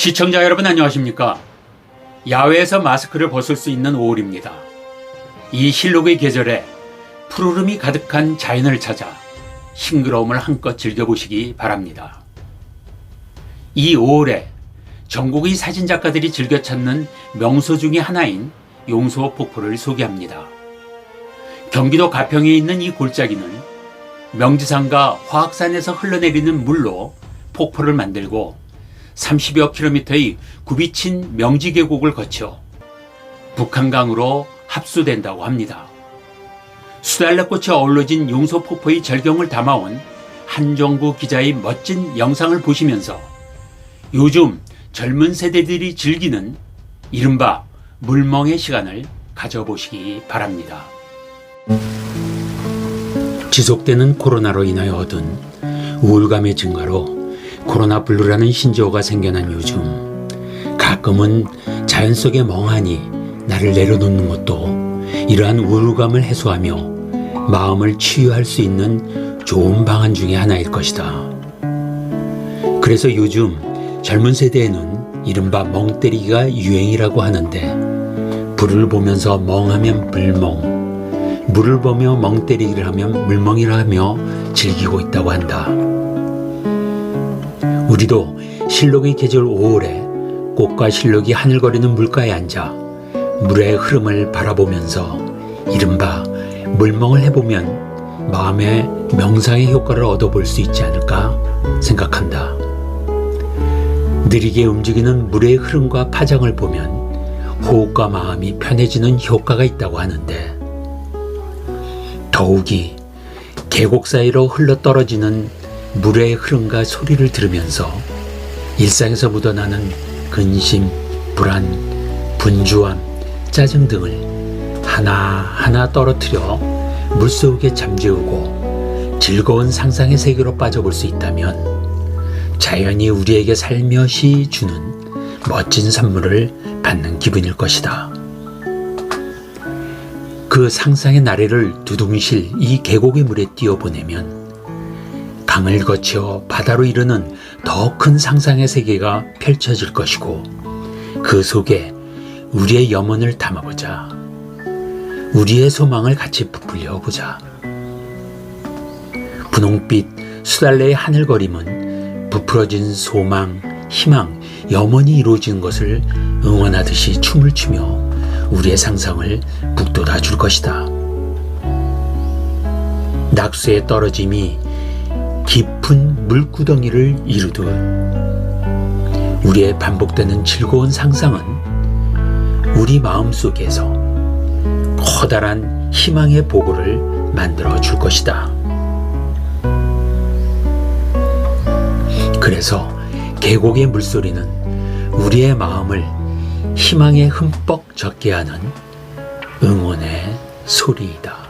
시청자 여러분 안녕하십니까? 야외에서 마스크를 벗을 수 있는 5월입니다. 이 실록의 계절에 푸르름이 가득한 자연을 찾아 싱그러움을 한껏 즐겨보시기 바랍니다. 이 5월에 전국의 사진작가들이 즐겨 찾는 명소 중의 하나인 용소 폭포를 소개합니다. 경기도 가평에 있는 이 골짜기는 명지산과 화학산에서 흘러내리는 물로 폭포를 만들고 30여 킬로미터의 굽이친 명지 계곡을 거쳐 북한강으로 합수된다고 합니다. 수달래꽃이 어우러진 용소 폭포의 절경을 담아온 한정구 기자의 멋진 영상을 보시면서 요즘 젊은 세대들이 즐기는 이른바 물멍의 시간을 가져보시기 바랍니다. 지속되는 코로나로 인하여 얻은 우울감의 증가로 코로나 블루라는 신조어가 생겨난 요즘 가끔은 자연 속에 멍하니 나를 내려놓는 것도 이러한 우울감을 해소하며 마음을 치유할 수 있는 좋은 방안 중의 하나일 것이다. 그래서 요즘 젊은 세대에는 이른바 멍 때리기가 유행이라고 하는데 불을 보면서 멍하면 불멍, 물을 보며 멍 때리기를 하면 물멍이라 하며 즐기고 있다고 한다. 우리도 실록의 계절 5월에 꽃과 실록이 하늘거리는 물가에 앉아 물의 흐름을 바라보면서 이른바 물멍을 해보면 마음의 명상의 효과를 얻어볼 수 있지 않을까 생각한다. 느리게 움직이는 물의 흐름과 파장을 보면 호흡과 마음이 편해지는 효과가 있다고 하는데 더욱이 계곡 사이로 흘러떨어지는 물의 흐름과 소리를 들으면서 일상에서 묻어나는 근심, 불안, 분주함, 짜증 등을 하나하나 떨어뜨려 물속에 잠재우고 즐거운 상상의 세계로 빠져볼 수 있다면 자연이 우리에게 살며시 주는 멋진 선물을 받는 기분일 것이다. 그 상상의 나래를 두둥실 이 계곡의 물에 띄워보내면 강을 거쳐 바다로 이르는 더 큰 상상의 세계가 펼쳐질 것이고 그 속에 우리의 염원을 담아보자. 우리의 소망을 같이 부풀려 보자. 분홍빛 수달래의 하늘거림은 부풀어진 소망, 희망, 염원이 이루어지는 것을 응원하듯이 춤을 추며 우리의 상상을 북돋아 줄 것이다. 낙수의 떨어짐이 깊은 물구덩이를 이루듯 우리의 반복되는 즐거운 상상은 우리 마음 속에서 커다란 희망의 보고를 만들어 줄 것이다. 그래서 계곡의 물소리는 우리의 마음을 희망에 흠뻑 젖게 하는 응원의 소리이다.